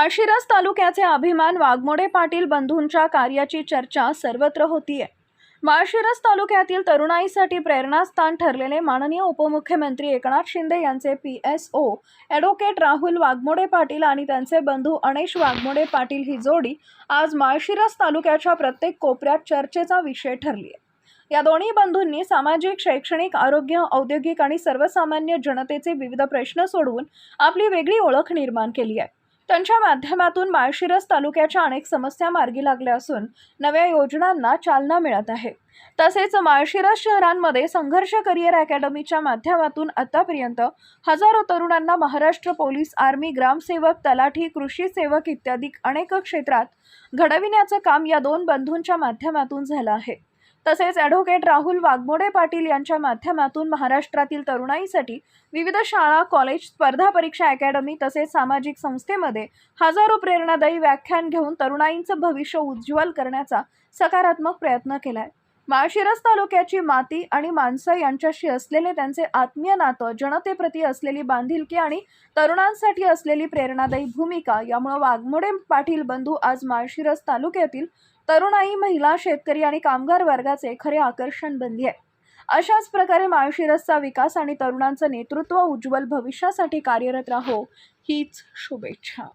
माळशिरस तालुक्याचे अभिमान वाघमोडे पाटील बंधूंच्या कार्याची चर्चा सर्वत्र होतीये. माळशिरस तालुक्यातील तरुणाईसाठी प्रेरणास्थान ठरलेले माननीय उपमुख्यमंत्री एकनाथ शिंदे यांचे P S O advocate Rahul Waghmode Patil आणि त्यांचे बंधू अणेश वाघमोडे पाटील ही जोडी आज माळशिरस तालुक्याच्या प्रत्येक कोपऱ्यात चर्चेचा विषय ठरली आहे या दोन्ही बंधूंनी सामाजिक शैक्षणिक आरोग्य औद्योगिक आणि सर्वसामान्य जनतेचे विविध प्रश्न सोडवून आपली वेगळी ओळख निर्माण केली आहे. त्यांच्या माध्यमातून माळशिरस तालुक्याच्या अनेक समस्या मार्गी लागल्या असून नव्या योजनांना चालना मिळत आहे. तसेच माळशिरस शहरांमध्ये संघर्ष करिअर अकॅडमीच्या माध्यमातून आतापर्यंत हजारो तरुणांना महाराष्ट्र पोलीस आर्मी ग्रामसेवक तलाठी कृषी सेवक इत्यादी अनेक क्षेत्रात घडविण्याचं काम या दोन बंधूंच्या माध्यमातून झालं आहे. तसेच ॲडव्होकेट राहुल वाघमोडे पाटील यांच्या माध्यमातून महाराष्ट्रातील तरुणाईसाठी विविध शाळा कॉलेज स्पर्धा परीक्षा अकॅडमी तसेच सामाजिक संस्थेमध्ये हजारो प्रेरणादायी व्याख्यान घेऊन तरुणाईंचं भविष्य उज्ज्वल करण्याचा सकारात्मक प्रयत्न केला आहे माळशिरस तालुक्याची माती आणि माणसं यांच्याशी असलेले त्यांचे आत्मीय नातं जनतेप्रती असलेली बांधिलकी आणि तरुणांसाठी असलेली प्रेरणादायी भूमिका यामुळे वाघमोडे पाटील बंधू आज माळशिरस तालुक्यातील तरुणाई महिला शेतकरी आणि कामगार वर्गाचे खरे आकर्षण बनली आहे. अशाच प्रकारे माळशिरसचा विकास आणि तरुणांचं नेतृत्व उज्ज्वल भविष्यासाठी कार्यरत राहो हीच शुभेच्छा.